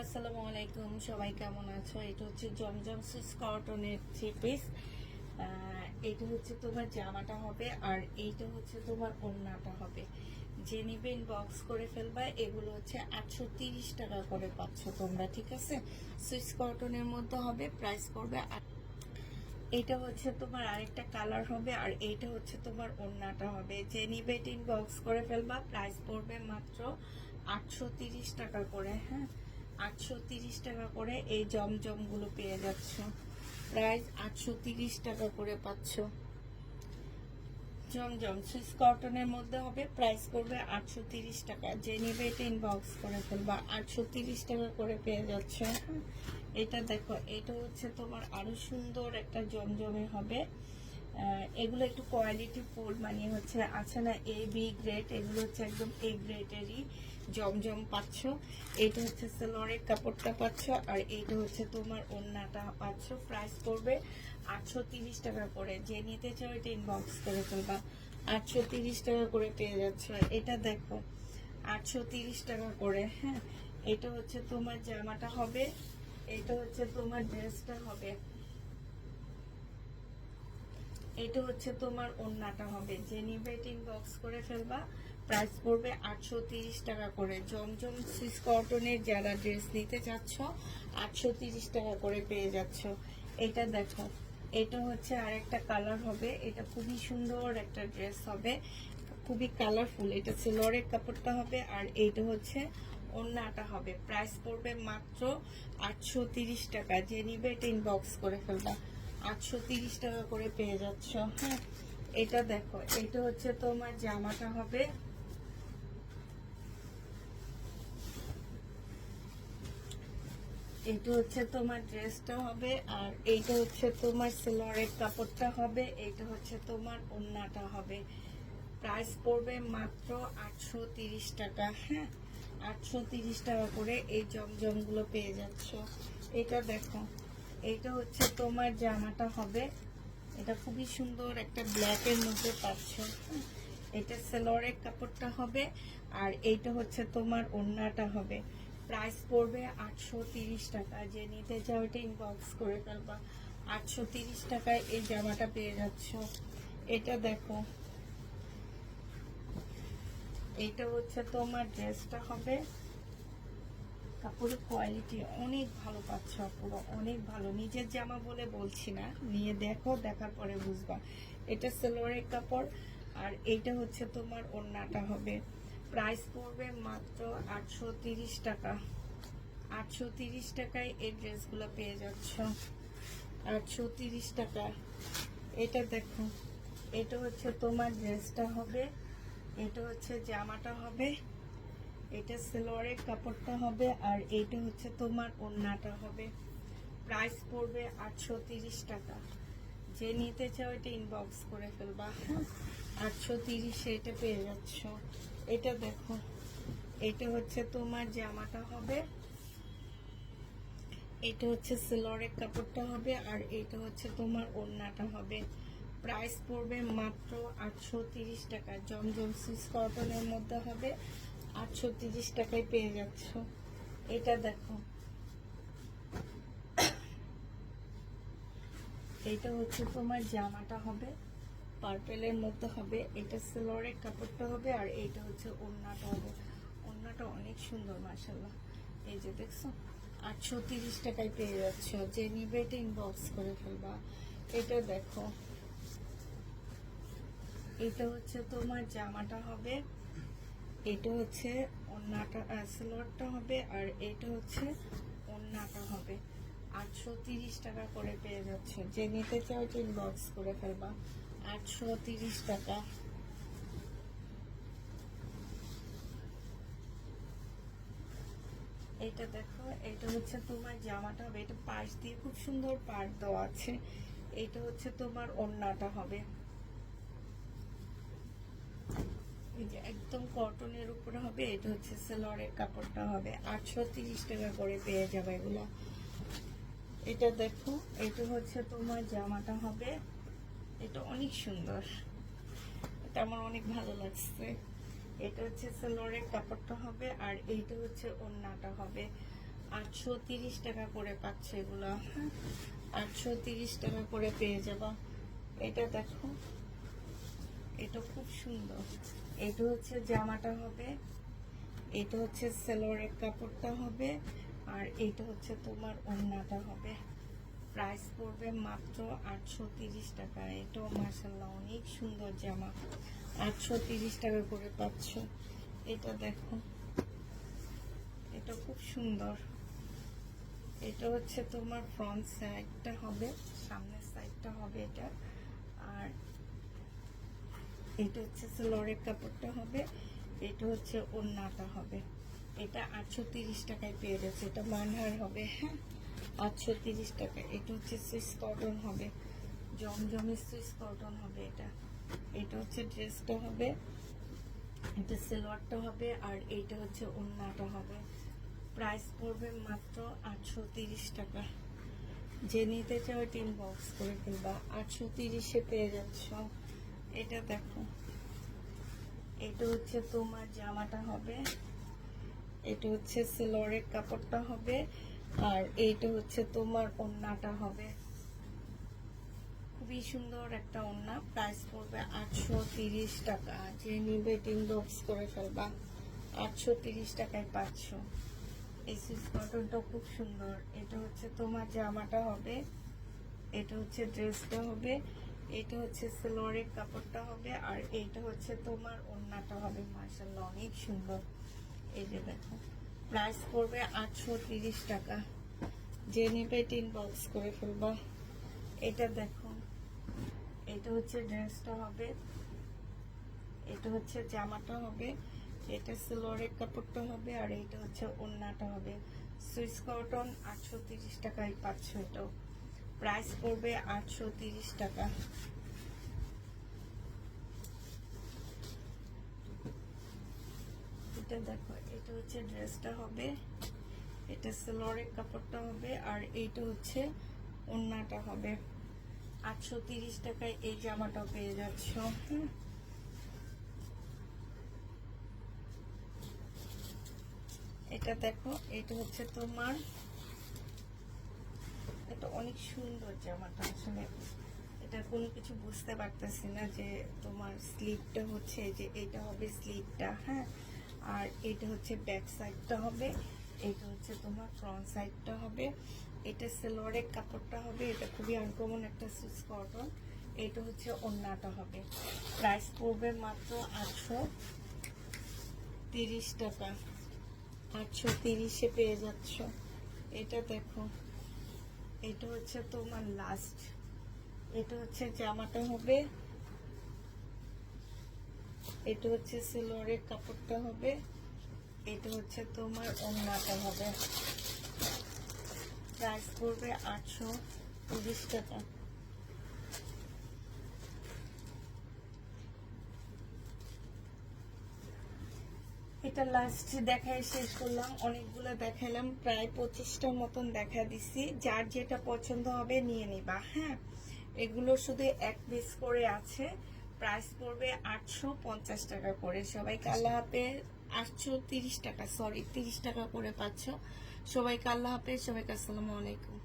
আসসালামু আলাইকুম, সবাই কেমন আছো? এটা হচ্ছে জমজম সুইস কটনের থ্রি পিস এটা হচ্ছে তোমার জামাটা হবে আর এইটা হচ্ছে তোমার ওড়নাটা হবে। যে নিবে বক্স করে ফেলবা, এগুলো হচ্ছে আটশো তিরিশ টাকা করে পাচ্ছ তোমরা, ঠিক আছে? সুইস কটনের মধ্যে হবে প্রাইস আট- এটা হচ্ছে তোমার আরেকটা কালার হবে আর এইটা হচ্ছে তোমার ওড়নাটা হবে। নিবে বক্স করে ফেলবা প্রাইস পড়বে মাত্র আটশো টাকা করে হ্যাঁ? আটশো টাকা করে এই জমজমগুলো পেয়ে যাচ্ছ। প্রাইস আটশো টাকা করে পাচ্ছ। জমজম সুইস কটনের মধ্যে হবে, প্রাইস করবে আটশো টাকা। যে নিবে এটা ইনবক্স করে ফেলবা। আটশো টাকা করে পেয়ে যাচ্ছ? এটা দেখো, এটা হচ্ছে তোমার আরও সুন্দর একটা জমজমে হবে। এগুলো একটু কোয়ালিটি ফুল মানে হচ্ছে আছে না এ বি গ্রেড এগুলো হচ্ছে একদম এ গ্রেডেরই জমজম পাচ্ছ। এটা হচ্ছে সেলরের কাপড়টা পাচ্ছ আর এইটা হচ্ছে তোমার ওড়নাটা পাচ্ছ। প্রাইস পড়বে আটশো টাকা করে। যে নিতে চাও এটা ইনবক্স করে ফেলবা। আটশো টাকা করে পেয়ে যাচ্ছ। এটা দেখো, আটশো টাকা করে হ্যাঁ? এটা হচ্ছে তোমার জামাটা হবে, এটা হচ্ছে তোমার ড্রেসটা হবে। এটা হচ্ছে তোমার ওড়নাটা হবে। যে নিবে বক্স করে ফেলবা প্রাইস পড়বে আটশো টাকা করে। জমজম সুইস কটনের যারা ড্রেস নিতে চাচ্ছ, আটশো টাকা করে পেয়ে যাচ্ছ। এটা দেখো, এটা হচ্ছে আরেকটা কালার হবে। এটা খুবই সুন্দর একটা ড্রেস হবে। খুবই কালারফুল এটা সিলরের কাপড়টা হবে আর এইটা হচ্ছে ওড়নাটা হবে। প্রাইস পড়বে মাত্র আটশো টাকা। যে নিবে ইনবক্স করে ফেলবা। আটশো তিরিশ টাকা করে পেয়ে যাচ্ছ। হ্যাঁ এটা দেখো, এটা হচ্ছে তোমার জামাটা হবে। এটা হচ্ছে তোমার ড্রেসটা হবে, আর এইটা হচ্ছে তোমার সিলরের কাপড়টা হবে এইটা হচ্ছে তোমার ওড়নাটা হবে। প্রাইস পড়বে মাত্র আটশো তিরিশ টাকা হ্যাঁ আটশো তিরিশ টাকা করে এই জমজমগুলো পেয়ে যাচ্ছ। এটা দেখো এইটা হচ্ছে তোমার জামাটা হবে। এটা খুবই সুন্দর একটা ব্ল্যাকের মধ্যে পাচ্ছ। এটা সেলরের কাপড়টা হবে আর এইটা হচ্ছে তোমার ওড়নাটা হবে। প্রাইস পড়বে আটশো টাকা। যে নিতে চাও এটা ইনবক্স করে ফেলবা। আটশো টাকায় এই জামাটা পেয়ে যাচ্ছ। এটা দেখো। এইটা হচ্ছে তোমার ড্রেসটা হবে। কাপড়ের কোয়ালিটি অনেক ভালো পাচ্ছ পুরো অনেক ভালো। নিজের জামা বলে বলছি না, নিয়ে দেখো, দেখার পরে বুঝবা। এটা সেলোয়ারের কাপড়, আর এইটা হচ্ছে তোমার ওড়নাটা হবে। প্রাইস পড়বে মাত্র আটশো তিরিশ টাকা। আটশো তিরিশ টাকায় এই ড্রেসগুলো পেয়ে যাচ্ছ। আটশো তিরিশ টাকা। এটা দেখো, এটা হচ্ছে তোমার ড্রেসটা হবে, এটা হচ্ছে জামাটা হবে। এটা সেলোয়ারের কাপড়টা হবে আর এইটা হচ্ছে তোমার ওড়নাটা হবে। প্রাইস পড়বে আটশো টাকা। যে নিতে চাও এটা ইনবক্স করে ফেলবা। আটশো তিরিশে এটা পেয়ে যাচ্ছ। এটা দেখো, এটা হচ্ছে তোমার জামাটা হবে। এটা হচ্ছে সিলরের কাপড়টা হবে আর এটা হচ্ছে তোমার ওড়নাটা হবে। প্রাইস পড়বে মাত্র আটশো টাকা। জমজম সুইস কটনের মধ্যে হবে। আটশো তিরিশ টাকায় পেয়ে যাচ্ছ। এটা দেখো। এটা হচ্ছে তোমার জামাটা হবে পার্পেলের মধ্যে হবে, এটা সিলরের কাপড়টা হবে, আর এইটা হচ্ছে ওড়নাটা হবে। ওড়নাটা অনেক সুন্দর মাসাল্লাহ এই যে দেখছ আটশো তিরিশ টাকায় পেয়ে যাচ্ছ। যে নিবে এটা ইনবক্স করে ফেলবা। এটা দেখো। এটা হচ্ছে তোমার জামাটা হবে এটা হচ্ছে ওড়নাটা সিলরটা হবে আর এটা হচ্ছে ওড়নাটা হবে। আটশো তিরিশ টাকা করে পেয়ে যাচ্ছে। যে নিতে চাও এটা ইনবক্স করে ফেলবা। আটশো তিরিশ টাকা। এটা দেখো, এটা হচ্ছে তোমার জামাটা হবে। এটা পাশ দিয়ে খুব সুন্দর পাট দেওয়া আছে। এটা হচ্ছে তোমার ওড়নাটা হবে এই যে একদম কটনের উপরে হবে, এটা হচ্ছে সেলরের কাপড়টা হবে। আটশো টাকা করে পেয়ে যাবে এগুলো। এটা দেখো, এটা হচ্ছে তোমার জামাটা হবে। এটা অনেক সুন্দর। এটা আমার অনেক ভালো লাগছে। এটা হচ্ছে সেলরের কাপড়টা হবে আর এইটা হচ্ছে ওড়নাটা হবে। আটশো তিরিশ টাকা করে পাচ্ছে এগুলো। আটশো তিরিশ টাকা করে পেয়ে যাবা। এটা দেখো, এটা খুব সুন্দর। এটা হচ্ছে জামাটা হবে, এটা হচ্ছে সেলোয়ারের কাপড়টা হবে, আর এটা হচ্ছে তোমার ওড়নাটা হবে। প্রাইস পড়বে মাত্র আটশো তিরিশ টাকা। এটাও মার্শাল্লাহ অনেক সুন্দর জামা। আটশো তিরিশ টাকা করে পাচ্ছ। এটা দেখো, এটা খুব সুন্দর। এটা হচ্ছে তোমার ফ্রন্ট সাইডটা হবে, সামনের সাইডটা হবে এটা। এটা হচ্ছে লরের কাপড়টা হবে, এটা হচ্ছে ওড়নাটা হবে। এটা আটশো তিরিশ টাকায় পেয়ে যাচ্ছে, এটা মানহার হবে হ্যাঁ? আটশো তিরিশ টাকা, এটা হচ্ছে সুইস কটন হবে, জমজমে সুইস কটন হবে এটা। এটা হচ্ছে ড্রেসটা হবে, এটা সেলোয়ারটা হবে, আর এইটা হচ্ছে ওড়নাটা হবে। প্রাইস পড়বে মাত্র আটশো তিরিশ টাকা। যে নিতে চাও টিন বক্স করে ফেলবা আটশো তিরিশে পেয়ে যাচ্ছ এটা দেখো। এটা হচ্ছে তোমার জামাটা হবে। এটা হচ্ছে সেলোয়ারের কাপড়টা হবে। আর এইটা হচ্ছে তোমার ওড়নাটা হবে। খুবই সুন্দর একটা ওড়না প্রাইস পড়বে আটশো টাকা। যে নিবে টিন বক্স করে ফেলবা। আটশো টাকায় পাচ্ছ এই সুইস কটনটা খুব সুন্দর। এটা হচ্ছে তোমার জামাটা হবে। এটা হচ্ছে ড্রেসটা হবে। এটা হচ্ছে সেলোয়ারের কাপড়টা হবে আর এইটা হচ্ছে তোমার ওড়নাটা হবে মার্শাল্লাহ অনেক সুন্দর। এই যে দেখো প্রাইস পড়বে আটশো টাকা। যে নিবে টিন বক্স করে ফেলবা। এটা দেখো, এটা হচ্ছে ড্রেসটা হবে, এটা হচ্ছে জামাটা হবে, এটা সিলোয়ারের কাপড়টা হবে আর এটা হচ্ছে ওড়নাটা হবে। সুইস কটন আটশো টাকায় পাচ্ছ এটাও। প্রাইস পড়বে আটশো টাকা। এটা দেখো, এটা হচ্ছে ড্রেসটা হবে, এটা সিলোয়ারের কাপড়টা হবে, আর এইটা হচ্ছে ওড়নাটা হবে। আটশো তিরিশ টাকায় এই জামাটা পেয়ে যাচ্ছ এটা দেখো, এটা হচ্ছে তোমার এটা অনেক সুন্দর জামাটা আসলে। এটা কোনো কিছু বুঝতে পারতেছি না যে তোমার স্লিপটা হচ্ছে যে এটা হবে স্লিপটা হ্যাঁ? আর এটা হচ্ছে ব্যাক সাইডটা হবে, এটা হচ্ছে তোমার ফ্রন্ট সাইডটা হবে। এটা সেলোয়ারের কাপড়টা হবে, এটা খুবই আনকমন একটা সুইচ কটন এটা হচ্ছে অন্যটা হবে। প্রাইস পড়বে মাত্র আটশো তিরিশ টাকা। আটশো তিরিশে পেয়ে যাচ্ছ। এটা দেখো। এটা হচ্ছে তোমার লাস্ট এটা হচ্ছে জামাটা হবে। এটা হচ্ছে সিলোরের কাপড়টা হবে। এটা হচ্ছে তোমার ওড়নাটা হবে। প্রাইস পড়বে আটশো টাকা। এটা লাস্ট দেখায় শেষ করলাম। অনেকগুলো দেখালাম প্রায় পঁচিশটার মতন দেখা দিছি। যার যেটা পছন্দ হবে নিয়ে নিবা হ্যাঁ? এগুলো শুধু এক পিস করে আছে। প্রাইস পড়বে আটশো পঞ্চাশ টাকা করে। সবাইকে আল্লাহ হাফেজ আটশো তিরিশ টাকা সরি তিরিশ টাকা করে পাচ্ছ। সবাইকে আল্লাহ হাফেজ সবাইকে আসসালামু আলাইকুম।